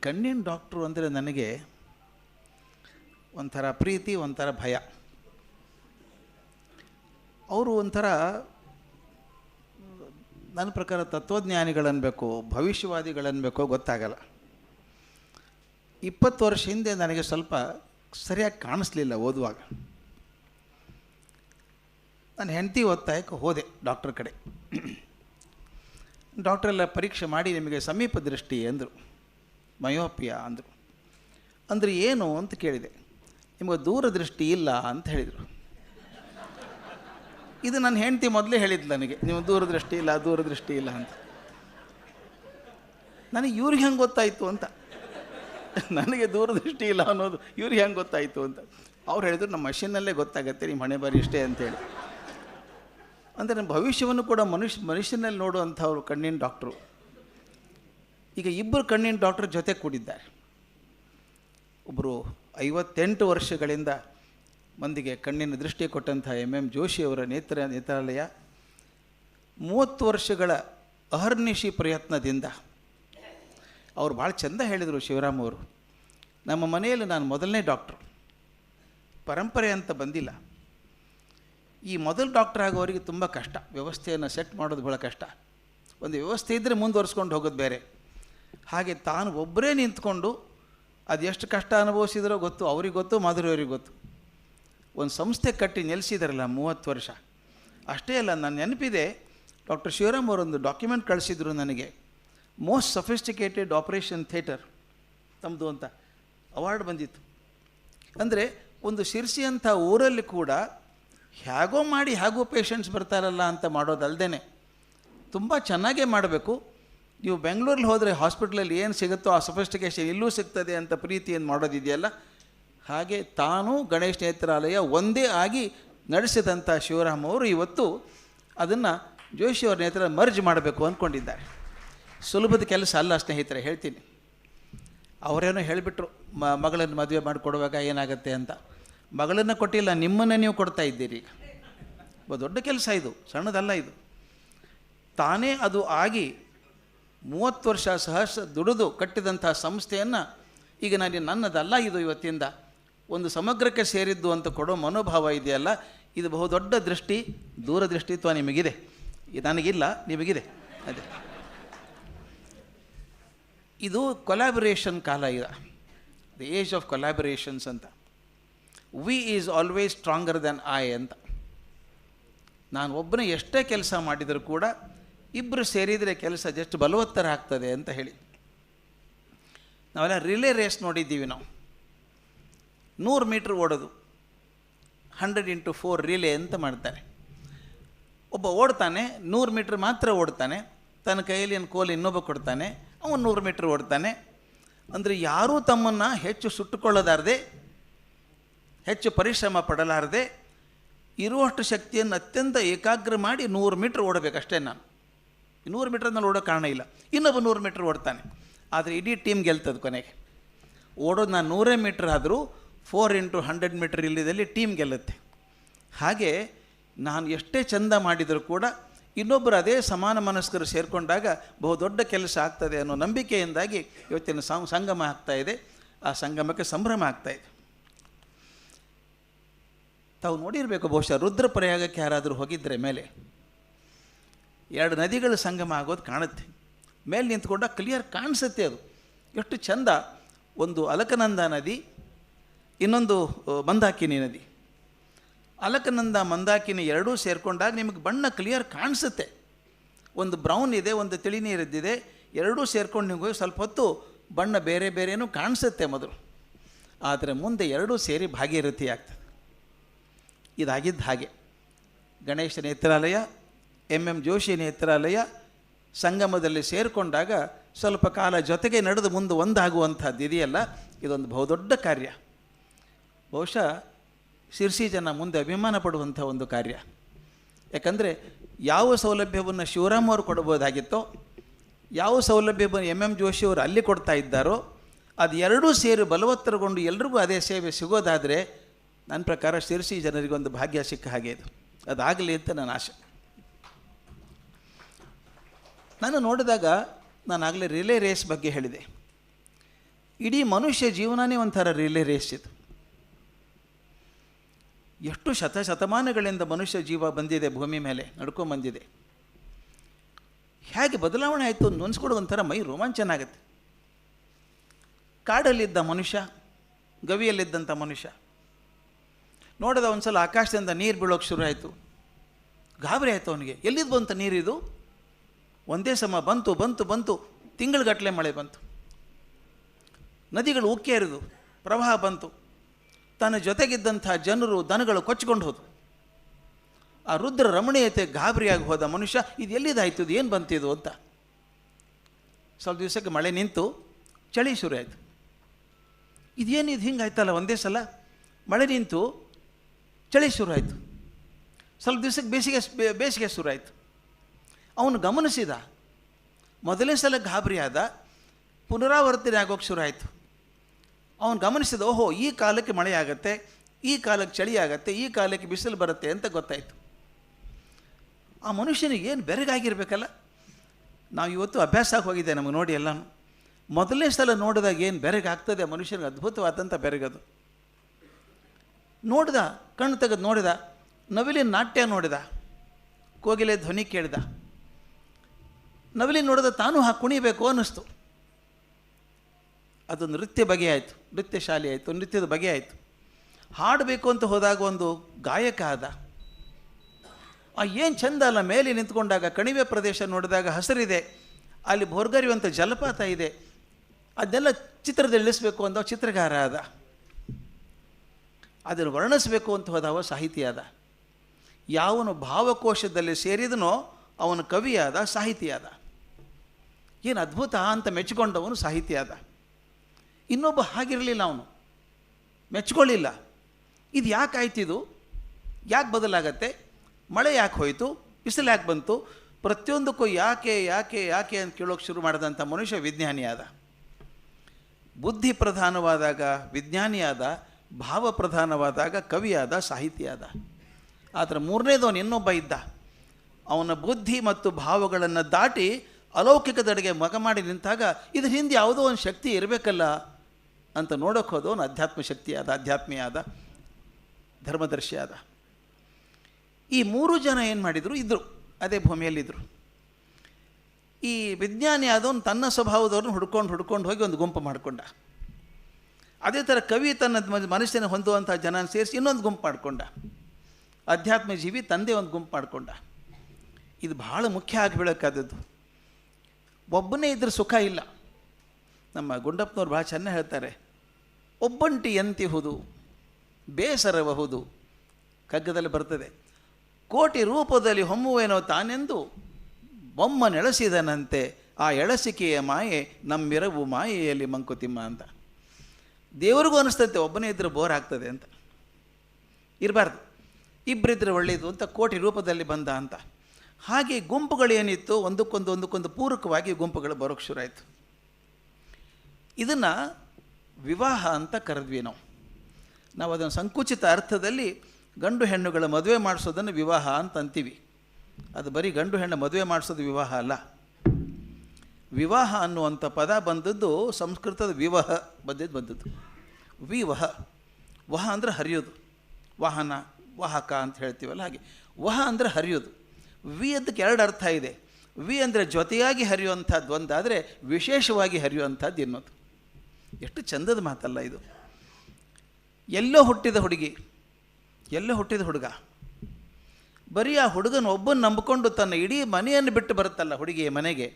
ಕಣ್ಣಿನ ಡಾಕ್ಟ್ರು ಅಂದರೆ ನನಗೆ ಒಂಥರ ಪ್ರೀತಿ, ಒಂಥರ ಭಯ. ಅವರು ಒಂಥರ ನನ್ನ ಪ್ರಕಾರ ತತ್ವಜ್ಞಾನಿಗಳನ್ಬೇಕು, ಭವಿಷ್ಯವಾದಿಗಳನ್ಬೇಕೋ, ಗೊತ್ತಾಗಲ್ಲ. ಇಪ್ಪತ್ತು ವರ್ಷ ಹಿಂದೆ ನನಗೆ ಸ್ವಲ್ಪ ಸರಿಯಾಗಿ ಕಾಣಿಸ್ಲಿಲ್ಲ ಓದುವಾಗ. ನಾನು ಹೆಂಡತಿ ಒತ್ತಾಯಕ್ಕೆ ಹೋದೆ ಡಾಕ್ಟ್ರ್ ಕಡೆ. ಡಾಕ್ಟ್ರೆಲ್ಲ ಪರೀಕ್ಷೆ ಮಾಡಿ ನಿಮಗೆ ಸಮೀಪ ದೃಷ್ಟಿ ಅಂದರು ಮಯೋಪಿಯಾ ಅಂದರು. ಅಂದರೆ ಏನು ಅಂತ ಕೇಳಿದೆ. ನಿಮಗೆ ದೂರದೃಷ್ಟಿ ಇಲ್ಲ ಅಂತ ಹೇಳಿದರು. ಇದು ನನ್ನ ಹೆಂಡತಿ ಮೊದಲೇ ಹೇಳಿದ್ದು ನನಗೆ ನೀವು ದೂರದೃಷ್ಟಿ ಇಲ್ಲ ದೂರದೃಷ್ಟಿ ಇಲ್ಲ ಅಂತ. ನನಗೆ ಇವ್ರಿಗೆ ಹೆಂಗೆ ಗೊತ್ತಾಯಿತು ಅಂತ. ನನಗೆ ದೂರದೃಷ್ಟಿ ಇಲ್ಲ ಅನ್ನೋದು ಇವ್ರಿಗೆ ಹೆಂಗೆ ಗೊತ್ತಾಯಿತು ಅಂತ. ಅವ್ರು ಹೇಳಿದ್ರು, ನಮ್ಮ ಮಷಿನ್ನಲ್ಲೇ ಗೊತ್ತಾಗತ್ತೆ, ನಿಮ್ಮ ಹಣೆ ಬಾರಿ ಇಷ್ಟೇ ಅಂತೇಳಿ ಅಂದರೆ ಭವಿಷ್ಯವನ್ನು ಕೂಡ ಮನುಷ್ಯ ಮನುಷ್ಯನಲ್ಲಿ ನೋಡುವಂಥವ್ರು ಕಣ್ಣಿನ ಡಾಕ್ಟ್ರು. ಈಗ ಇಬ್ಬರು ಕಣ್ಣಿನ ಡಾಕ್ಟರ್ ಜೊತೆ ಕೂಡಿದ್ದಾರೆ. ಒಬ್ಬರು ಐವತ್ತೆಂಟು ವರ್ಷಗಳಿಂದ ಮಂದಿಗೆ ಕಣ್ಣಿನ ದೃಷ್ಟಿ ಕೊಟ್ಟಂಥ ಎಂ ಎಂ ಜೋಶಿಯವರ ನೇತ್ರ ನೇತ್ರಾಲಯ ಮೂವತ್ತು ವರ್ಷಗಳ ಅಹರ್ನಿಶಿ ಪ್ರಯತ್ನದಿಂದ ಅವರು ಭಾಳ ಚೆಂದ ಹೇಳಿದರು ಶಿವರಾಮ್ ಅವರು, ನಮ್ಮ ಮನೆಯಲ್ಲಿ ನಾನು ಮೊದಲನೇ ಡಾಕ್ಟ್ರು, ಪರಂಪರೆ ಅಂತ ಬಂದಿಲ್ಲ. ಈ ಮೊದಲು ಡಾಕ್ಟರ್ ಆಗೋರಿಗೆ ತುಂಬ ಕಷ್ಟ, ವ್ಯವಸ್ಥೆಯನ್ನು ಸೆಟ್ ಮಾಡೋದು ಭಾಳ ಕಷ್ಟ. ಒಂದು ವ್ಯವಸ್ಥೆ ಇದ್ದರೆ ಮುಂದುವರ್ಸ್ಕೊಂಡು ಹೋಗೋದು ಬೇರೆ. ಹಾಗೆ ತಾನು ಒಬ್ಬರೇ ನಿಂತ್ಕೊಂಡು ಅದೆಷ್ಟು ಕಷ್ಟ ಅನುಭವಿಸಿದರೋ ಗೊತ್ತು, ಅವ್ರಿಗೆ ಗೊತ್ತು ಮಾಧುರಿಯವ್ರಿಗೆ ಗೊತ್ತು. ಒಂದು ಸಂಸ್ಥೆ ಕಟ್ಟಿ ನೆಲೆಸಿದಾರಲ್ಲ ಮೂವತ್ತು ವರ್ಷ. ಅಷ್ಟೇ ಅಲ್ಲ, ನನ್ನ ನೆನಪಿದೆ, ಡಾಕ್ಟರ್ ಶಿವರಾಮ್ ಅವರೊಂದು ಡಾಕ್ಯುಮೆಂಟ್ ಕಳಿಸಿದ್ರು ನನಗೆ. Most sophisticated operation theatre. ತಮ್ಮದು ಅಂತ ಅವಾರ್ಡ್ ಬಂದಿತ್ತು. ಅಂದರೆ ಒಂದು ಶಿರ್ಸಿ ಅಂಥ ಊರಲ್ಲಿ ಕೂಡ ಹೇಗೋ ಮಾಡಿ ಹೇಗೋ ಪೇಷಂಟ್ಸ್ ಬರ್ತಾರಲ್ಲ ಅಂತ ಮಾಡೋದಲ್ದೇ ತುಂಬ ಚೆನ್ನಾಗೇ ಮಾಡಬೇಕು. ನೀವು ಬೆಂಗಳೂರಲ್ಲಿ ಹೋದರೆ ಹಾಸ್ಪಿಟ್ಲಲ್ಲಿ ಏನು ಸಿಗುತ್ತೋ ಆ ಸಫಿಸ್ಟಿಕೇಷನ್ ಇಲ್ಲೂ ಸಿಗ್ತದೆ ಅಂತ ಪ್ರೀತಿಯನ್ನು ಮಾಡೋದಿದೆಯಲ್ಲ? ಹಾಗೆ ತಾನು ಗಣೇಶ ನೇತ್ರಾಲಯ ಒಂದೇ ಆಗಿ ನಡೆಸಿದಂಥ ಶಿವರಾಮ್ ಅವರು ಇವತ್ತು ಅದನ್ನು ಜೋಶಿಯವರ ನೇತ್ರ ಮರ್ಜ್ ಮಾಡಬೇಕು ಅಂದ್ಕೊಂಡಿದ್ದಾರೆ ಸುಲಭದ ಕೆಲಸ ಅಲ್ಲ ಸ್ನೇಹಿತರೆ, ಹೇಳ್ತೀನಿ. ಅವರೇನೋ ಹೇಳಿಬಿಟ್ರು, ಮ, ಮಗಳನ್ನು ಮದುವೆ ಮಾಡಿಕೊಡುವಾಗ ಏನಾಗುತ್ತೆ ಅಂತ. ಮಗಳನ್ನು ಕೊಟ್ಟಿಲ್ಲ, ನಿಮ್ಮನ್ನೇ ನೀವು ಕೊಡ್ತಾ ಇದ್ದೀರಿ. ದೊಡ್ಡ ಕೆಲಸ ಇದು, ಸಣ್ಣದಲ್ಲ ಇದು. ತಾನೇ ಅದು ಆಗಿ ಮೂವತ್ತು ವರ್ಷ ಸಹಸ್ರ ದುಡಿದು ಕಟ್ಟಿದಂಥ ಸಂಸ್ಥೆಯನ್ನು ಈಗ ನಾನು ನನ್ನದಲ್ಲ ಇದು ಇವತ್ತಿಂದ. ಒಂದು ಸಮಗ್ರಕ್ಕೆ ಸೇರಿದ್ದು ಅಂತ ಕೊಡೋ ಮನೋಭಾವ ಇದೆಯಲ್ಲ, ಇದು ಬಹುದೊಡ್ಡ ದೃಷ್ಟಿ, ದೂರದೃಷ್ಟಿತ್ವ ನಿಮಗಿದೆ. ನನಗಿಲ್ಲ, ನಿಮಗಿದೆ. ಅದೇ. ಇದು ಕೊಲಾಬರೇಷನ್ ಕಾಲ ಈಗ. ದ ಏಜ್ ಆಫ್ ಕೊಲಾಬರೇಷನ್ಸ್ ಅಂತ. We is always stronger than I ಅಂತ. ನಾನು ಒಬ್ಬನೇ ಎಷ್ಟೇ ಕೆಲಸ ಮಾಡಿದರೂ ಕೂಡ ಇಬ್ಬರು ಸೇರಿದರೆ ಕೆಲಸ ಜಸ್ಟ್ ಬಲವತ್ತರ ಆಗ್ತದೆ ಅಂತ ಹೇಳಿ. ನಾವೆಲ್ಲ ರಿಲೇ ರೇಸ್ ನೋಡಿದ್ದೀವಿ ನಾವು. ನೂರು ಮೀಟ್ರ್ ಓಡೋದು. ಹಂಡ್ರೆಡ್ ಇಂಟು ಫೋರ್ ರಿಲೇ ಅಂತ ಮಾಡ್ತಾರೆ ಒಬ್ಬ ಓಡ್ತಾನೆ, ನೂರು ಮೀಟ್ರ್ ಮಾತ್ರ ಓಡ್ತಾನೆ. ತನ್ನ ಕೈಯಲ್ಲಿ ಏನು ಕೋಲು ಇನ್ನೊಬ್ಬ ಕೊಡ್ತಾನೆ. ಅವನು ನೂರು ಮೀಟ್ರ್ ಓಡ್ತಾನೆ. ಅಂದರೆ ಯಾರೂ ತಮ್ಮನ್ನು ಹೆಚ್ಚು ಸುಟ್ಟುಕೊಳ್ಳಲಾರದೆ, ಹೆಚ್ಚು ಪರಿಶ್ರಮ ಪಡಲಾರದೆ, ಇರುವಷ್ಟು ಶಕ್ತಿಯನ್ನು ಅತ್ಯಂತ ಏಕಾಗ್ರ ಮಾಡಿ ನೂರು ಮೀಟ್ರ್ ಓಡಬೇಕಷ್ಟೇ ನಾನು. ನೂರು ಮೀಟ್ರದಲ್ಲಿ ಓಡೋ ಕಾರಣ ಇಲ್ಲ. ಇನ್ನೊಬ್ಬ ನೂರು ಮೀಟ್ರ್ ಓಡ್ತಾನೆ. ಆದರೆ ಇಡೀ ಟೀಮ್ ಗೆಲ್ತದೆ ಕೊನೆಗೆ. ಓಡೋದು ನಾನು ನೂರೇ ಮೀಟ್ರ್ ಆದರೂ ಫೋರ್ ಇಂಟು ಹಂಡ್ರೆಡ್ ಮೀಟ್ರ್ ಇಲ್ಲಿದಲ್ಲಿ ಟೀಮ್ ಗೆಲ್ಲುತ್ತೆ. ಹಾಗೆ ನಾನು ಎಷ್ಟೇ ಚಂದ ಮಾಡಿದರೂ ಕೂಡ ಇನ್ನೊಬ್ಬರು ಅದೇ ಸಮಾನ ಮನಸ್ಕರು ಸೇರಿಕೊಂಡಾಗ ಬಹುದೊಡ್ಡ ಕೆಲಸ ಆಗ್ತದೆ ಅನ್ನೋ ನಂಬಿಕೆಯಿಂದಾಗಿ ಇವತ್ತಿನ ಸಂಗಮ ಆಗ್ತಾ ಇದೆ. ಆ ಸಂಗಮಕ್ಕೆ ಸಂಭ್ರಮ ಆಗ್ತಾ ಇದೆ. ತಾವು ನೋಡಿರಬೇಕು ಬಹುಶಃ ರುದ್ರಪ್ರಯಾಗಕ್ಕೆ ಯಾರಾದರೂ ಹೋಗಿದ್ದರೆ ಮೇಲೆ. ಎರಡು ನದಿಗಳು ಸಂಗಮ ಆಗೋದು ಕಾಣುತ್ತೆ. ಮೇಲೆ ನಿಂತ್ಕೊಂಡಾಗ ಕ್ಲಿಯರ್ ಕಾಣಿಸುತ್ತೆ ಅದು. ಎಷ್ಟು ಚಂದ ಒಂದು ಅಲಕನಂದ ನದಿ, ಇನ್ನೊಂದು ಮಂದಾಕಿನಿ ನದಿ. ಅಲಕನಂದ, ಮಂದಾಕಿನಿ ಎರಡೂ ಸೇರಿಕೊಂಡಾಗ ನಿಮಗೆ ಬಣ್ಣ ಕ್ಲಿಯರ್ ಕಾಣಿಸುತ್ತೆ. ಒಂದು ಬ್ರೌನ್ ಇದೆ, ಒಂದು ತಿಳಿ ನೀರಿದ್ದಿದೆ ಎರಡೂ ಸೇರ್ಕೊಂಡು ನಿಮಗೆ ಸ್ವಲ್ಪ ಹೊತ್ತು ಬಣ್ಣ ಬೇರೆ ಬೇರೆಯೂ ಕಾಣಿಸುತ್ತೆ ಮೊದಲು. ಆದರೆ ಮುಂದೆ ಎರಡೂ ಸೇರಿ ಭಾಗೀರಥಿ ಆಗ್ತದೆ. ಇದಾಗಿದ್ದ ಹಾಗೆ. ಗಣೇಶ ನೇತ್ರಾಲಯ ಎಂ ಎಂ ಜೋಶಿ ನೇತ್ರಾಲಯ ಸಂಗಮದಲ್ಲಿ ಸೇರಿಕೊಂಡಾಗ ಸ್ವಲ್ಪ ಕಾಲ ಜೊತೆಗೆ ನಡೆದು ಮುಂದೆ ಒಂದಾಗುವಂಥದ್ದು ಇದೆಯಲ್ಲ? ಇದೊಂದು ಬಹುದೊಡ್ಡ ಕಾರ್ಯ. ಬಹುಶಃ ಶಿರ್ಸಿ ಜನ ಮುಂದೆ ಅಭಿಮಾನ ಪಡುವಂಥ ಒಂದು ಕಾರ್ಯ. ಯಾಕಂದರೆ ಯಾವ ಸೌಲಭ್ಯವನ್ನು ಶಿವರಾಮ್ ಅವರು ಕೊಡ್ಬೋದಾಗಿತ್ತೋ, ಯಾವ ಸೌಲಭ್ಯವನ್ನು ಎಂ ಎಂ ಜೋಶಿ ಅವರು ಅಲ್ಲಿ ಕೊಡ್ತಾ ಇದ್ದಾರೋ, ಅದು ಎರಡೂ ಸೇರಿ ಬಲವತ್ತರಗೊಂಡು ಎಲ್ರಿಗೂ ಅದೇ ಸೇವೆ ಸಿಗೋದಾದರೆ ನನ್ನ ಪ್ರಕಾರ ಶಿರ್ಸಿ ಜನರಿಗೊಂದು ಭಾಗ್ಯ ಸಿಕ್ಕ ಹಾಗೆ ಇದು. ಅದಾಗಲಿ ಅಂತ ನನ್ನ ಆಸೆ ನಾನು ನೋಡಿದಾಗ ನಾನು ಆಗಲೇ ರಿಲೇ ರೇಸ್ ಬಗ್ಗೆ ಹೇಳಿದೆ. ಇಡೀ ಮನುಷ್ಯ ಜೀವನನೇ ಒಂಥರ ರಿಲೇ ರೇಸ್ ಇದು. ಎಷ್ಟು ಶತ ಶತಮಾನಗಳಿಂದ ಮನುಷ್ಯ ಜೀವ ಬಂದಿದೆ ಭೂಮಿ ಮೇಲೆ ನಡ್ಕೊಂಬಂದಿದೆ ಹೇಗೆ ಬದಲಾವಣೆ ಆಯಿತು ನೆನೆಸ್ಕೊಡು ಒಂಥರ ಮೈ ರೋಮಾಂಚನ ಆಗುತ್ತೆ. ಕಾಡಲ್ಲಿದ್ದ ಮನುಷ್ಯ ಗವಿಯಲ್ಲಿದ್ದಂಥ ಮನುಷ್ಯ. ನೋಡಿದ ಒಂದು ಸಲ ಆಕಾಶದಿಂದ ನೀರು ಬೀಳೋಕೆ ಶುರು ಆಯಿತು. ಗಾಬರಿ ಆಯಿತು ಅವನಿಗೆ. ಎಲ್ಲಿದ್ದು ಬಂತ ನೀರಿದು? ಒಂದೇ ಸಮ ಬಂತು ಬಂತು ಬಂತು. ತಿಂಗಳುಗಟ್ಟಲೆ ಮಳೆ ಬಂತು. ನದಿಗಳು ಉಕ್ಕಿ ಪ್ರವಾಹ ಬಂತು. ತನ್ನ ಜೊತೆಗಿದ್ದಂಥ ಜನರು, ದನಗಳು ಕೊಚ್ಕೊಂಡು ಹೋದು ಆ ರುದ್ರ ರಮಣೀಯತೆ ಗಾಬರಿಯಾಗಿ ಹೋದ ಮನುಷ್ಯ, ಇದು ಎಲ್ಲಿದಾಯ್ತು? ಇದು ಏನು ಬಂತಿದು ಅಂತ. ಸ್ವಲ್ಪ ದಿವಸಕ್ಕೆ ಮಳೆ ನಿಂತು, ಚಳಿ ಶುರು ಆಯಿತು ಇದೇನು ಇದು? ಹಿಂಗಾಯ್ತಲ್ಲ ಒಂದೇ ಸಲ? ಮಳೆ ನಿಂತು, ಚಳಿ ಶುರು ಆಯಿತು ಸ್ವಲ್ಪ ದಿವಸಕ್ಕೆ ಬೇಸಿಗೆ ಬೇಸಿಗೆ ಶುರು ಆಯಿತು ಅವನು ಗಮನಿಸಿದ. ಮೊದಲನೇ ಸಲ ಗಾಬರಿ ಆದ, ಪುನರಾವರ್ತನೆ ಆಗೋಕ್ಕೆ ಶುರು ಆಯಿತು ಅವನು ಗಮನಿಸಿದ, ಓಹೋ, ಈ ಕಾಲಕ್ಕೆ ಮಳೆ ಆಗುತ್ತೆ ಈ ಕಾಲಕ್ಕೆ ಚಳಿ ಆಗುತ್ತೆ ಈ ಕಾಲಕ್ಕೆ ಬಿಸಿಲು ಬರುತ್ತೆ ಅಂತ ಗೊತ್ತಾಯಿತು. ಆ ಮನುಷ್ಯನಿಗೆ ಏನು ಬೆರಗಾಗಿರ್ಬೇಕಲ್ಲ? ನಾವು ಇವತ್ತು ಅಭ್ಯಾಸ ಆಗಿ ಹೋಗಿದೆ ನಮಗೆ ನೋಡಿ ಎಲ್ಲನೂ. ಮೊದಲನೇ ಸಲ ನೋಡಿದಾಗ ಏನು ಬೆರಗಾಗ್ತದೆ ಮನುಷ್ಯನಿಗೆ ಅದ್ಭುತವಾದಂಥ ಬೆರಗದು. ನೋಡಿದ, ಕಣ್ಣು ತೆಗೆದು ನೋಡಿದ, ನವಿಲಿನ ನಾಟ್ಯ ನೋಡಿದ, ಕೋಗಿಲೆ ಧ್ವನಿ ಕೇಳಿದ. ನವಿಲಿ ನೋಡಿದ ತಾನು ಹಾಕಿ ಕುಣಿಬೇಕು ಅನ್ನಿಸ್ತು. ಅದು ನೃತ್ಯ ಬಗೆಯಾಯಿತು ನೃತ್ಯ ಶಾಲೆ ಆಯಿತು, ನೃತ್ಯದ ಬಗೆ ಆಯಿತು. ಹಾಡಬೇಕು ಅಂತ ಹೋದಾಗ ಒಂದು ಗಾಯಕ ಆದ. ಆ ಏನು ಚಂದ ಅಲ್ಲ, ಮೇಲೆ ನಿಂತ್ಕೊಂಡಾಗ ಕಣಿವೆ ಪ್ರದೇಶ ನೋಡಿದಾಗ ಹಸಿರಿದೆ, ಅಲ್ಲಿ ಬೋರ್ಗರಿಯುವಂಥ ಜಲಪಾತ ಇದೆ ಅದನ್ನೆಲ್ಲ ಚಿತ್ರದಲ್ಲಿ ಅಂತ ಚಿತ್ರಗಾರ ಆದ. ಅದನ್ನು ವರ್ಣಿಸಬೇಕು ಅಂತ ಹೋದವ ಸಾಹಿತಿ ಆದ. ಯಾವನು ಭಾವಕೋಶದಲ್ಲಿ ಸೇರಿದನೋ ಅವನು ಕವಿಯಾದ ಸಾಹಿತಿಯಾದ ಏನು ಅದ್ಭುತ ಅಂತ ಮೆಚ್ಚಿಕೊಂಡವನು ಸಾಹಿತಿಯಾದ. ಇನ್ನೊಬ್ಬ ಹಾಗಿರಲಿಲ್ಲ ಅವನು. ಮೆಚ್ಕೊಳ್ಳಿಲ್ಲ ಇದು ಯಾಕೆ ಆಯ್ತಿದು ಯಾಕೆ ಬದಲಾಗತ್ತೆ? ಮಳೆ ಯಾಕೆ ಹೋಯಿತು? ಬಿಸಿಲು ಯಾಕೆ ಬಂತು? ಪ್ರತಿಯೊಂದಕ್ಕೂ ಯಾಕೆ ಯಾಕೆ ಯಾಕೆ ಅಂತ ಕೇಳೋಕೆ ಶುರು ಮಾಡಿದಂಥ ಮನುಷ್ಯ ವಿಜ್ಞಾನಿಯಾದ. ಬುದ್ಧಿ ಪ್ರಧಾನವಾದಾಗ ವಿಜ್ಞಾನಿಯಾದ, ಭಾವ ಪ್ರಧಾನವಾದಾಗ ಕವಿಯಾದ, ಸಾಹಿತಿಯಾದ. ಆದರೆ ಮೂರನೇದವನು ಇನ್ನೊಬ್ಬ ಇದ್ದ. ಅವನ ಬುದ್ಧಿ ಮತ್ತು ಭಾವಗಳನ್ನು ದಾಟಿ ಅಲೌಕಿಕದೆಡೆಗೆ ಮಗ ಮಾಡಿ ನಿಂತಾಗ ಇದ್ರ ಹಿಂದೆ ಯಾವುದೋ ಒಂದು ಶಕ್ತಿ ಇರಬೇಕಲ್ಲ ಅಂತ ನೋಡೋಕೆ ಹೋದವನು ಅಧ್ಯಾತ್ಮ ಶಕ್ತಿಯಾದ ಅಧ್ಯಾತ್ಮಿಯಾದ ಧರ್ಮದರ್ಶಿಯಾದ ಈ ಮೂರು ಜನ ಏನು ಮಾಡಿದರು? ಇದ್ದರು ಅದೇ ಭೂಮಿಯಲ್ಲಿದ್ದರು ಈ ವಿಜ್ಞಾನಿ ಆದವನು ತನ್ನ ಸ್ವಭಾವದವ್ರನ್ನ ಹುಡ್ಕೊಂಡು ಹುಡ್ಕೊಂಡು ಹೋಗಿ ಒಂದು ಗುಂಪು ಮಾಡಿಕೊಂಡ. ಅದೇ ಥರ ಕವಿ ತನ್ನ ಮನಸ್ಸಿನ ಹೊಂದುವಂಥ ಜನ ಸೇರಿಸಿ ಇನ್ನೊಂದು ಗುಂಪು ಮಾಡಿಕೊಂಡ. ಅಧ್ಯಾತ್ಮ ಜೀವಿ ತಂದೆ ಒಂದು ಗುಂಪು ಮಾಡಿಕೊಂಡ. ಇದು ಭಾಳ ಮುಖ್ಯ ಆಗಿಬಿಡೋಕ್ಕಾದದ್ದು ಒಬ್ಬನೇ ಇದ್ರೆ ಸುಖ ಇಲ್ಲ. ನಮ್ಮ ಗುಂಡಪ್ಪನವ್ರು ಭಾಳ ಚೆನ್ನಾಗಿ ಹೇಳ್ತಾರೆ, ಒಬ್ಬಂಟಿ ಎಂತಿಹುದು ಬೇಸರಬಹುದು ಕಗ್ಗದಲ್ಲಿ ಬರ್ತದೆ. ಕೋಟಿ ರೂಪದಲ್ಲಿ ಹೊಮ್ಮುವೇನೋ ತಾನೆಂದು, ಬೊಮ್ಮ ನೆಳೆಸಿದನಂತೆ, ಆ ಎಳಸಿಕೆಯ ಮಾಯೆ ನಮ್ಮಿರವು ಮಾಯೆಯಲ್ಲಿ ಮಂಕುತಿಮ್ಮ ಅಂತ. ದೇವರಿಗೂ ಅನಿಸ್ತಂತೆ, ಒಬ್ಬನೇ ಇದ್ದರೆ ಬೋರ್ ಆಗ್ತದೆ ಅಂತ. ಇರಬಾರ್ದು. ಇಬ್ಬರಿದ್ರೆ ಒಳ್ಳೆಯದು ಅಂತ ಕೋಟಿ ರೂಪದಲ್ಲಿ ಬಂದ ಅಂತ. ಹಾಗೆ ಗುಂಪುಗಳೇನಿತ್ತು ಒಂದಕ್ಕೊಂದು ಒಂದಕ್ಕೊಂದು ಪೂರಕವಾಗಿ ಗುಂಪುಗಳು ಬರೋಕ್ಕೆ ಶುರು ಆಯಿತು. ಇದನ್ನು ವಿವಾಹ ಅಂತ ಕರೆದ್ವಿ ನಾವು. ನಾವು ಅದನ್ನು ಸಂಕುಚಿತ ಅರ್ಥದಲ್ಲಿ ಗಂಡು ಹೆಣ್ಣುಗಳ ಮದುವೆ ಮಾಡಿಸೋದನ್ನು ವಿವಾಹ ಅಂತ ಅಂತೀವಿ. ಅದು ಬರೀ ಗಂಡು ಹೆಣ್ಣು ಮದುವೆ ಮಾಡಿಸೋದು ವಿವಾಹ ಅಲ್ಲ. ವಿವಾಹ ಅನ್ನುವಂಥ ಪದ ಬಂದದ್ದು ಸಂಸ್ಕೃತದ ವಿವಾಹ ಬಂದಿದ್ದು ಬಂದದ್ದು. ವಿವಹ. ವಹ ಅಂದರೆ ಹರಿಯೋದು. ವಾಹನ, ವಾಹಕ ಅಂತ ಹೇಳ್ತೀವಲ್ಲ ಹಾಗೆ. ವಹ ಅಂದರೆ ಹರಿಯೋದು. ವಿ ಅದಕ್ಕೆ ಎರಡು ಅರ್ಥ ಇದೆ. ವಿ ಅಂದರೆ ಜೊತೆಯಾಗಿ ಹರಿಯುವಂಥದ್ದು, ಒಂದಾದರೆ ವಿಶೇಷವಾಗಿ ಹರಿಯುವಂಥದ್ದು ಎನ್ನೋದು ಎಷ್ಟು ಚಂದದ ಮಾತಲ್ಲ ಇದು. ಎಲ್ಲೋ ಹುಟ್ಟಿದ ಹುಡುಗಿ, ಎಲ್ಲೋ ಹುಟ್ಟಿದ ಹುಡುಗ, ಬರೀ ಆ ಹುಡುಗನ ಒಬ್ಬನ ನಂಬಿಕೊಂಡು ತನ್ನ ಇಡೀ ಮನೆಯನ್ನು ಬಿಟ್ಟು ಬರುತ್ತಲ್ಲ ಹುಡುಗಿಯ ಮನೆಗೆ.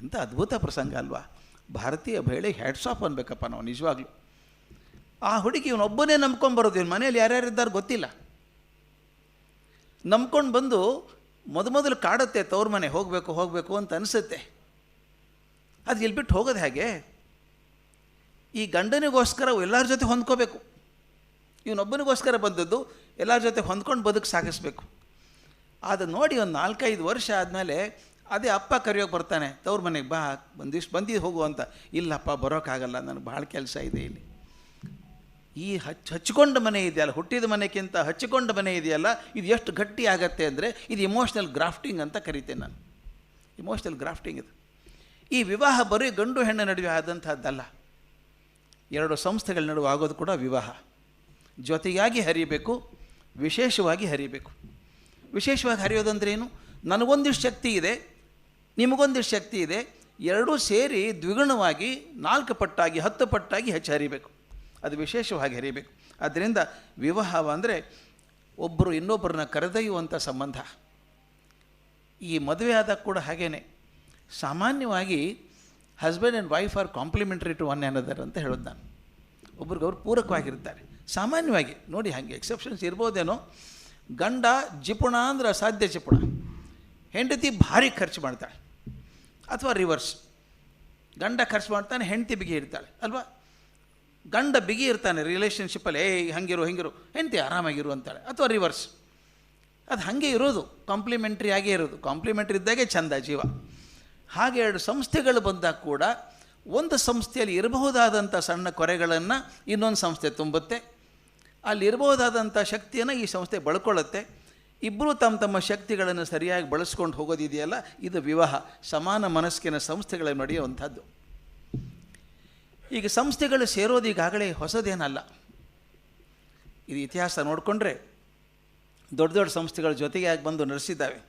ಎಂಥ ಅದ್ಭುತ ಪ್ರಸಂಗ ಅಲ್ವಾ. ಭಾರತೀಯ ಬೇಳೆ ಹ್ಯಾಟ್ಸ್ ಆಫ್ ಅನ್ಬೇಕಪ್ಪ ನಾವು ನಿಜವಾಗ್ಲೂ. ಆ ಹುಡುಗಿ ಇವನೊಬ್ಬನೇ ನಂಬ್ಕೊಂಬರೋದು ಇವನು ಮನೇಲಿ ಯಾರ್ಯಾರಿದ್ದಾರೆ ಗೊತ್ತಿಲ್ಲ. ನಂಬ್ಕೊಂಡು ಬಂದು ಮೊದ ಮೊದಲು ಕಾಡುತ್ತೆ, ತವ್ರ ಮನೆ ಹೋಗಬೇಕು ಹೋಗಬೇಕು ಅಂತ ಅನಿಸುತ್ತೆ. ಅದು ಇಲ್ಲಿ ಬಿಟ್ಟು ಹೋಗೋದು ಹೇಗೆ? ಈ ಗಂಡನಿಗೋಸ್ಕರ ಎಲ್ಲರ ಜೊತೆ ಹೊಂದ್ಕೋಬೇಕು. ಇವನೊಬ್ಬನಿಗೋಸ್ಕರ ಬಂದದ್ದು ಎಲ್ಲರ ಜೊತೆ ಹೊಂದ್ಕೊಂಡು ಬದುಕು ಸಾಗಿಸ್ಬೇಕು. ಅದು ನೋಡಿ ಒಂದು ನಾಲ್ಕೈದು ವರ್ಷ ಆದಮೇಲೆ ಅದೇ ಅಪ್ಪ ಕರೆಯೋಕೆ ಬರ್ತಾನೆ, ತವ್ರ ಮನೆಗೆ ಬಾ ಬಂದಿಷ್ಟು ಬಂದಿದ್ದು ಹೋಗು ಅಂತ. ಇಲ್ಲಪ್ಪ, ಬರೋಕ್ಕಾಗಲ್ಲ, ನನಗೆ ಭಾಳ ಕೆಲಸ ಇದೆ ಇಲ್ಲಿ. ಈ ಹಚ್ ಹಚ್ಕೊಂಡ ಮನೆ ಇದೆಯಲ್ಲ, ಹುಟ್ಟಿದ ಮನೆಗಿಂತ ಹಚ್ಚಿಕೊಂಡ ಮನೆ ಇದೆಯಲ್ಲ, ಇದು ಎಷ್ಟು ಗಟ್ಟಿ ಆಗತ್ತೆ ಅಂದರೆ ಇದು ಇಮೋಷ್ನಲ್ ಗ್ರಾಫ್ಟಿಂಗ್ ಅಂತ ಕರಿತೇನೆ ನಾನು. ಇಮೋಷ್ನಲ್ ಗ್ರಾಫ್ಟಿಂಗ್ ಇದು. ಈ ವಿವಾಹ ಬರೀ ಗಂಡು ಹೆಣ್ಣು ನಡುವೆ ಆದಂಥದ್ದಲ್ಲ ಎರಡು ಸಂಸ್ಥೆಗಳ ನಡುವೆ ಆಗೋದು ಕೂಡ ವಿವಾಹ. ಜೊತೆಯಾಗಿ ಹರಿಬೇಕು, ವಿಶೇಷವಾಗಿ ಹರಿಬೇಕು. ವಿಶೇಷವಾಗಿ ಹರಿಯೋದಂದ್ರೆ ಏನು? ನನಗೊಂದಿಷ್ಟು ಶಕ್ತಿ ಇದೆ, ನಿಮಗೊಂದಿಷ್ಟು ಶಕ್ತಿ ಇದೆ, ಎರಡೂ ಸೇರಿ ದ್ವಿಗುಣವಾಗಿ ನಾಲ್ಕು ಪಟ್ಟಾಗಿ, ಹತ್ತು ಪಟ್ಟಾಗಿ ಹೆಚ್ಚು ಹರಿಬೇಕು. ಅದು ವಿಶೇಷವಾಗಿ ಹರಿಬೇಕು ಆದ್ದರಿಂದ ವಿವಾಹ ಅಂದರೆ ಒಬ್ಬರು ಇನ್ನೊಬ್ಬರನ್ನ ಕರೆದೊಯ್ಯುವಂಥ ಸಂಬಂಧ. ಈ ಮದುವೆ ಆದಾಗ ಕೂಡ ಹಾಗೇ ಸಾಮಾನ್ಯವಾಗಿ husband and wife are complementary to one another ಅಂತ ಹೇಳೋದು ನಾನು. ಒಬ್ರಿಗೊಬ್ರು ಪೂರಕವಾಗಿರ್ತಾರೆ ಸಾಮಾನ್ಯವಾಗಿ ನೋಡಿ ಹಾಗೆ ಎಕ್ಸೆಪ್ಷನ್ಸ್ ಇರ್ಬೋದೇನೋ, ಗಂಡ ಜಿಪುಣ ಅಂದ್ರೆ ಅಸಾಧ್ಯ ಜಿಪುಣ. ಹೆಂಡತಿ ಭಾರಿ ಖರ್ಚು ಮಾಡ್ತಾಳೆ. ಅಥವಾ ರಿವರ್ಸ್ ಗಂಡ ಖರ್ಚು ಮಾಡ್ತಾನೆ, ಹೆಂಡತಿ ಬಿಗಿ ಇರ್ತಾಳೆ. ಅಲ್ವಾ? ಗಂಡ ಬಿಗಿ ಇರ್ತಾನೆ ರಿಲೇಷನ್ಶಿಪ್ಪಲ್ಲಿ ಏಯ್, ಹಂಗಿರು, ಹಿಂಗಿರು. ಹೆಂಡತಿ ಆರಾಮಾಗಿರು ಅಂತಾಳೆ. ಅಥವಾ ರಿವರ್ಸ್ ಅದು ಹಾಗೆ ಇರೋದು. ಕಾಂಪ್ಲಿಮೆಂಟ್ರಿ ಆಗೇ ಇರೋದು. ಕಾಂಪ್ಲಿಮೆಂಟ್ರಿ ಇದ್ದಾಗೆ ಚಂದ ಜೀವ. ಹಾಗೆ ಎರಡು ಸಂಸ್ಥೆಗಳು ಬಂದಾಗ ಕೂಡ ಒಂದು ಸಂಸ್ಥೆಯಲ್ಲಿ ಇರಬಹುದಾದಂಥ ಸಣ್ಣ ಕೊರೆಗಳನ್ನು ಇನ್ನೊಂದು ಸಂಸ್ಥೆ ತುಂಬುತ್ತೆ. ಅಲ್ಲಿ ಇರಬಹುದಾದಂಥ ಶಕ್ತಿಯನ್ನು ಈ ಸಂಸ್ಥೆ ಬಳ್ಕೊಳ್ಳುತ್ತೆ. ಇಬ್ಬರು ತಮ್ಮ ತಮ್ಮ ಶಕ್ತಿಗಳನ್ನು ಸರಿಯಾಗಿ ಬಳಸ್ಕೊಂಡು ಹೋಗೋದಿದೆಯಲ್ಲ, ಇದು ವಿವಾಹ. ಸಮಾನ ಮನಸ್ಕಿನ ಸಂಸ್ಥೆಗಳಲ್ಲಿ ನಡೆಯುವಂಥದ್ದು ಈಗ ಸಂಸ್ಥೆಗಳು ಸೇರೋದು ಈಗಾಗಲೇ ಹೊಸದೇನಲ್ಲ. ಇದು ಇತಿಹಾಸ ನೋಡಿಕೊಂಡ್ರೆ ದೊಡ್ಡ ದೊಡ್ಡ ಸಂಸ್ಥೆಗಳ ಜೊತೆಗೆ ಆಗಿ ಬಂದು ನಡೆಸಿದ್ದಾವೆ.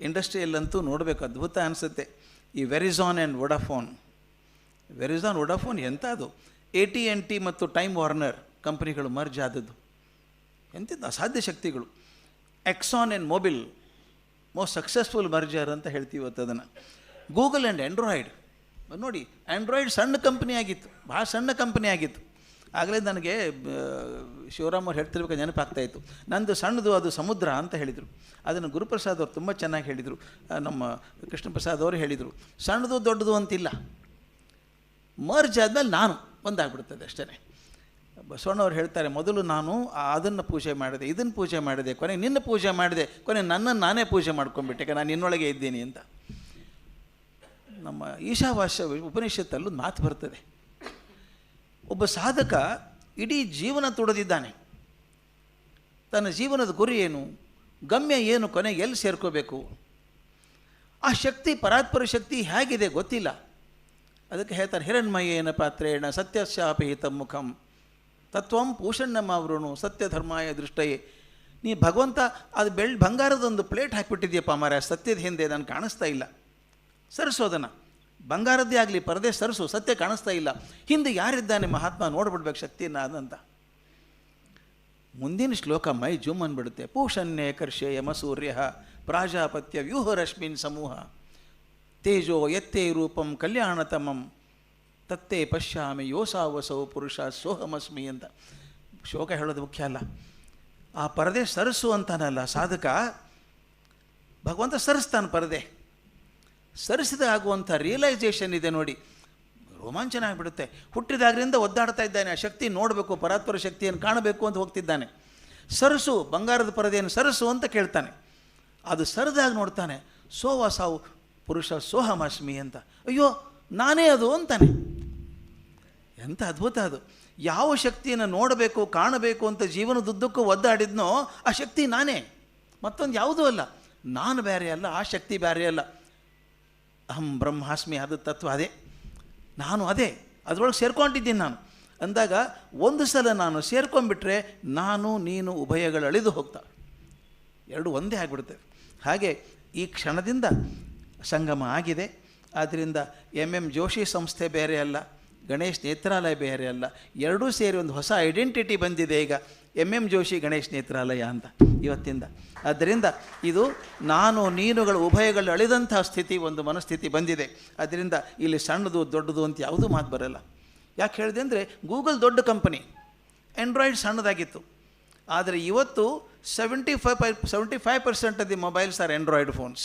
ಇಂಡಸ್ಟ್ರಿಯಲ್ಲಂತೂ ನೋಡಬೇಕು ಅದ್ಭುತ ಅನಿಸುತ್ತೆ. ಈ Verizon and Vodafone Verizon Vodafone ಎಂಥ ಅದು ಎ ಟಿ ಎನ್ ಟಿ ಮತ್ತು ಟೈಮ್ ವಾರ್ನರ್ ಕಂಪ್ನಿಗಳು ಮರ್ಜ್ ಆದದ್ದು. ಎಂಥದ್ದು ಅಸಾಧ್ಯ ಶಕ್ತಿಗಳು. Exxon and Mobil most successful merger ಅಂತ ಹೇಳ್ತೀವಿ ಅದನ್ನು. ಗೂಗಲ್ ಆ್ಯಂಡ್ ಆ್ಯಂಡ್ರಾಯ್ಡ್ ನೋಡಿ ಆ್ಯಂಡ್ರಾಯ್ಡ್ ಸಣ್ಣ ಕಂಪ್ನಿ ಆಗಿತ್ತು ಭಾಳ ಸಣ್ಣ ಕಂಪ್ನಿ ಆಗಿತ್ತು. ಆಗಲೇ ನನಗೆ ಶಿವರಾಮ್ ಅವ್ರು ಹೇಳ್ತಿರ್ಬೇಕು ನೆನಪಾಗ್ತಾಯಿತ್ತು ನಂದು ಸಣ್ಣದು ಅದು ಸಮುದ್ರ ಅಂತ ಹೇಳಿದರು. ಅದನ್ನು ಗುರುಪ್ರಸಾದ್ ಅವರು ತುಂಬ ಚೆನ್ನಾಗಿ ಹೇಳಿದರು. ನಮ್ಮ ಕೃಷ್ಣ ಪ್ರಸಾದ್ ಅವರು ಹೇಳಿದರು. ಸಣ್ಣದು ದೊಡ್ಡದು ಅಂತಿಲ್ಲ. ಮರ್ಜ್ ಆದಮೇಲೆ ನಾನು ಒಂದಾಗ್ಬಿಡ್ತದೆ ಅಷ್ಟೇ ಬಸವಣ್ಣವ್ರು ಹೇಳ್ತಾರೆ, ಮೊದಲು ನಾನು ಅದನ್ನು ಪೂಜೆ ಮಾಡಿದೆ, ಇದನ್ನು ಪೂಜೆ ಮಾಡಿದೆ, ಕೊನೆ ನಿನ್ನ ಪೂಜೆ ಮಾಡಿದೆ, ಕೊನೆ ನನ್ನನ್ನು ನಾನೇ ಪೂಜೆ ಮಾಡ್ಕೊಂಡ್ಬಿಟ್ಟೆ ನಾನು ನಿನ್ನೊಳಗೆ ಇದ್ದೀನಿ ಅಂತ. ನಮ್ಮ ಈಶಾವಾಸ್ಯ ಉಪನಿಷತ್ತಲ್ಲೂ ಮಾತು ಬರ್ತದೆ. ಒಬ್ಬ ಸಾಧಕ ಇಡೀ ಜೀವನ ತೊಡೆದಿದ್ದಾನೆ. ತನ್ನ ಜೀವನದ ಗುರಿ ಏನು, ಗಮ್ಯ ಏನು ಕೊನೆಗೆ ಎಲ್ಲಿ ಸೇರ್ಕೋಬೇಕು? ಆ ಶಕ್ತಿ ಪರಾತ್ಪರ ಶಕ್ತಿ ಹೇಗಿದೆ ಗೊತ್ತಿಲ್ಲ. ಅದಕ್ಕೆ ಹೇಳ್ತಾರೆ, ಹಿರಣ್ಮಯೇನ ಪಾತ್ರೇಣ ಸತ್ಯಶಾಪಿಹಿತ ಮುಖಂ. ತತ್ವಂ ಪೂಷಣ್ಣಮಾವೃಣು ಸತ್ಯ ಧರ್ಮಾಯ ದೃಷ್ಟಯೇ. ನೀ ಭಗವಂತ, ಅದು ಬೆಳ್ ಬಂಗಾರದೊಂದು ಪ್ಲೇಟ್ ಹಾಕಿಬಿಟ್ಟಿದ್ಯಪ್ಪ ಮಾರ ಸತ್ಯದ ಹಿಂದೆ ನಾನು ಕಾಣಿಸ್ತಾ ಇಲ್ಲ. ಸರಿಸೋದನ್ನು. ಬಂಗಾರದ್ದೇ ಆಗಲಿ, ಪರದೆ ಸರಿಸು, ಸತ್ಯ ಕಾಣಿಸ್ತಾ ಇಲ್ಲ. ಹಿಂದೆ ಯಾರಿದ್ದಾನೆ ಮಹಾತ್ಮ? ನೋಡ್ಬಿಡ್ಬೇಕು ಶಕ್ತಿಯನ್ನು ಅದಂತ. ಮುಂದಿನ ಶ್ಲೋಕ, ಮೈ ಜುಮ್ ಅಂದ್ಬಿಡುತ್ತೆ ಪೂಷಣ್ಯೇ ಕರ್ಷೆ ಯಮಸೂರ್ಯ ಪ್ರಾಜಾಪತ್ಯ ವ್ಯೂಹರಶ್ಮಿನ್ ಸಮೂಹ. ತೇಜೋ ಎತ್ತೇ ರೂಪಂ ಕಲ್ಯಾಣತಮಂ ತತ್ತೇ ಪಶ್ಯಾಮಿ ಯೋಸಾವಸೌ ಪುರುಷ ಸೋಹಮಸ್ಮಿ ಅಂತ. ಶೋಕ ಹೇಳೋದು ಮುಖ್ಯ ಅಲ್ಲ. ಆ ಪರದೆ ಸರಸು ಅಂತಾನಲ್ಲ ಸಾಧಕ, ಭಗವಂತ ಸರಿಸ್ತಾನೆ ಪರದೆ. ಸರಿಸಿದ ಆಗುವಂಥ ರಿಯಲೈಸೇಷನ್ ಇದೆ ನೋಡಿ. ರೋಮಾಂಚನ ಆಗಿಬಿಡುತ್ತೆ. ಹುಟ್ಟಿದಾಗ್ರಿಂದ ಒದ್ದಾಡ್ತಾ ಇದ್ದಾನೆ. ಆ ಶಕ್ತಿ ನೋಡಬೇಕು, ಪರಾತ್ಪರ ಶಕ್ತಿಯನ್ನು ಕಾಣಬೇಕು ಅಂತ ಹೋಗ್ತಿದ್ದಾನೆ. ಸರಸು, ಬಂಗಾರದ ಪರದೆಯನ್ನು ಸರಸು ಅಂತ ಕೇಳ್ತಾನೆ. ಅದು ಸರಿದಾಗ ನೋಡ್ತಾನೆ, ಸೋವ ಸಾವು, ಪುರುಷ ಸೋಹಮಾಶ್ಮಿ ಅಂತ. ಅಯ್ಯೋ, ನಾನೇ ಅದು ಅಂತಾನೆ. ಎಂಥ ಅದ್ಭುತ ಅದು. ಯಾವ ಶಕ್ತಿಯನ್ನು ನೋಡಬೇಕು, ಕಾಣಬೇಕು ಅಂತ ಜೀವನದುದ್ದಕ್ಕೂ ಒದ್ದಾಡಿದ್ನೋ, ಆ ಶಕ್ತಿ ನಾನೇ. ಮತ್ತೊಂದು ಯಾವುದೂ ಅಲ್ಲ. ನಾನು ಬೇರೆ ಅಲ್ಲ, ಆ ಶಕ್ತಿ ಬೇರೆ ಅಲ್ಲ. ಅಹಂ ಬ್ರಹ್ಮಾಸ್ಮಿ ಆದ ತತ್ವ ಅದೇ. ನಾನು ಅದೇ. ಅದರೊಳಗೆ ಸೇರ್ಕೊಂಡಿದ್ದೀನಿ ನಾನು. ಅಂದಾಗ ಒಂದು ಸಲ ನಾನು ಸೇರ್ಕೊಂಡ್ಬಿಟ್ರೆ ನಾನು, ನೀನು ಉಭಯಗಳು ಅಳಿದು ಹೋಗ್ತಾ. ಎರಡು ಒಂದೇ ಆಗಿಬಿಡುತ್ತೆ. ಹಾಗೆ ಈ ಕ್ಷಣದಿಂದ ಸಂಗಮ ಆಗಿದೆ. ಆದ್ದರಿಂದ ಎಂ ಎಂ ಜೋಶಿ ಸಂಸ್ಥೆ ಬೇರೆ ಅಲ್ಲ, ಗಣೇಶ್ ನೇತ್ರಾಲಯ ಬೇರೆ ಅಲ್ಲ, ಎರಡೂ ಸೇರಿ ಒಂದು ಹೊಸ ಐಡೆಂಟಿಟಿ ಬಂದಿದೆ ಈಗ. ಎಂ ಎಂ ಜೋಶಿ ಗಣೇಶ್ ನೇತ್ರಾಲಯ ಅಂತ ಇವತ್ತಿಂದ. ಆದ್ದರಿಂದ ಇದು ನಾನು ನೀನುಗಳು ಉಭಯಗಳು ಅಳಿದಂತಹ ಸ್ಥಿತಿ, ಒಂದು ಮನಸ್ಥಿತಿ ಬಂದಿದೆ. ಅದರಿಂದ ಇಲ್ಲಿ ಸಣ್ಣದು, ದೊಡ್ಡದು ಅಂತ ಯಾವುದೂ ಮಾತು ಬರಲ್ಲ. ಯಾಕೆ ಹೇಳಿದೆ ಅಂದರೆ, ಗೂಗಲ್ ದೊಡ್ಡ ಕಂಪನಿ ಆ್ಯಂಡ್ರಾಯ್ಡ್ ಸಣ್ಣದಾಗಿತ್ತು. ಆದರೆ ಇವತ್ತು seventy five pi seventy five percent of mobiles are Android phones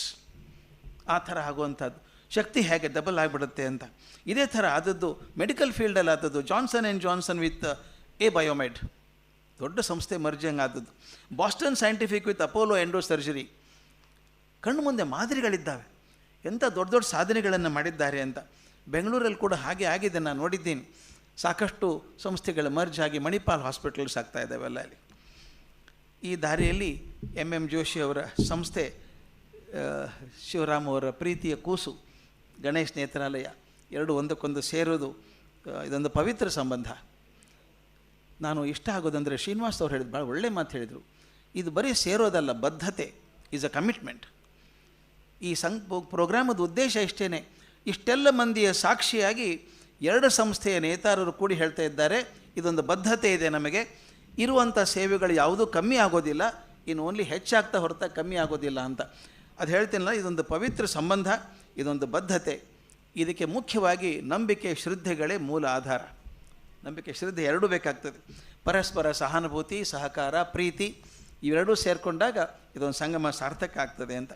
ಆ ಥರ ಆಗುವಂಥದ್ದು. ಶಕ್ತಿ ಹೇಗೆ ಡಬಲ್ ಆಗಿಬಿಡುತ್ತೆ ಅಂತ. ಇದೇ ಥರ ಆದದ್ದು ಮೆಡಿಕಲ್ ಫೀಲ್ಡಲ್ಲಿ ಆದದ್ದು Johnson and Johnson with A Biomed ದೊಡ್ಡ ಸಂಸ್ಥೆ ಮರ್ಜಿಂಗ್ ಆದದ್ದು. Boston Scientific with Apollo Endosurgery ಕಣ್ಣು ಮುಂದೆ ಮಾದರಿಗಳಿದ್ದಾವೆ. ಎಂಥ ದೊಡ್ಡ ದೊಡ್ಡ ಸಾಧನೆಗಳನ್ನು ಮಾಡಿದ್ದಾರೆ ಅಂತ. ಬೆಂಗಳೂರಲ್ಲಿ ಕೂಡ ಹಾಗೆ ಆಗಿದೆ ನಾನು ನೋಡಿದ್ದೀನಿ. ಸಾಕಷ್ಟು ಸಂಸ್ಥೆಗಳ ಮರ್ಜ್ ಆಗಿ ಮಣಿಪಾಲ್ ಹಾಸ್ಪಿಟಲ್ಸ್ ಆಗ್ತಾ ಇದ್ದಾವೆಲ್ಲ ಅಲ್ಲಿ ಈ ದಾರಿಯಲ್ಲಿ ಎಂ ಎಂ ಜೋಶಿ ಅವರ ಸಂಸ್ಥೆ ಶಿವರಾಮ್ ಅವರ ಪ್ರೀತಿಯ ಕೂಸು, ಗಣೇಶ್ ನೇತ್ರಾಲಯ, ಎರಡು ಒಂದಕ್ಕೊಂದು ಸೇರೋದು ಇದೊಂದು ಪವಿತ್ರ ಸಂಬಂಧ. ನಾನು ಇಷ್ಟ ಆಗೋದಂದರೆ ಶ್ರೀನಿವಾಸ್ ಅವ್ರು ಹೇಳಿದ್ರು ಭಾಳ ಒಳ್ಳೆ ಮಾತು ಹೇಳಿದರು. ಇದು ಬರೀ ಸೇರೋದಲ್ಲ, ಬದ್ಧತೆ ಈಸ್ ಅ ಕಮಿಟ್ಮೆಂಟ್ ಈ ಸಂ ಪ್ರೋಗ್ರಾಮದ ಉದ್ದೇಶ ಇಷ್ಟೇ ಇಷ್ಟೆಲ್ಲ ಮಂದಿಯ ಸಾಕ್ಷಿಯಾಗಿ ಎರಡು ಸಂಸ್ಥೆಯ ನೇತಾರರು ಕೂಡಿ ಹೇಳ್ತಾ ಇದ್ದಾರೆ. ಇದೊಂದು ಬದ್ಧತೆ ಇದೆ ನಮಗೆ. ಇರುವಂಥ ಸೇವೆಗಳು ಯಾವುದೂ ಕಮ್ಮಿ ಆಗೋದಿಲ್ಲ. ಇನ್ನು ಓನ್ಲಿ ಹೆಚ್ಚಾಗ್ತಾ ಹೊರತ ಕಮ್ಮಿ ಆಗೋದಿಲ್ಲ ಅಂತ. ಅದು ಹೇಳ್ತೀನಲ್ಲ, ಇದೊಂದು ಪವಿತ್ರ ಸಂಬಂಧ, ಇದೊಂದು ಬದ್ಧತೆ. ಇದಕ್ಕೆ ಮುಖ್ಯವಾಗಿ ನಂಬಿಕೆ, ಶ್ರದ್ಧೆಗಳೇ ಮೂಲ ಆಧಾರ. ನಂಬಿಕೆ ಶ್ರದ್ಧೆ ಎರಡೂ ಬೇಕಾಗ್ತದೆ. ಪರಸ್ಪರ ಸಹಾನುಭೂತಿ, ಸಹಕಾರ, ಪ್ರೀತಿ ಇವೆರಡೂ ಸೇರಿಕೊಂಡಾಗ ಇದೊಂದು ಸಂಗಮ ಸಾರ್ಥಕ ಆಗ್ತದೆ ಅಂತ.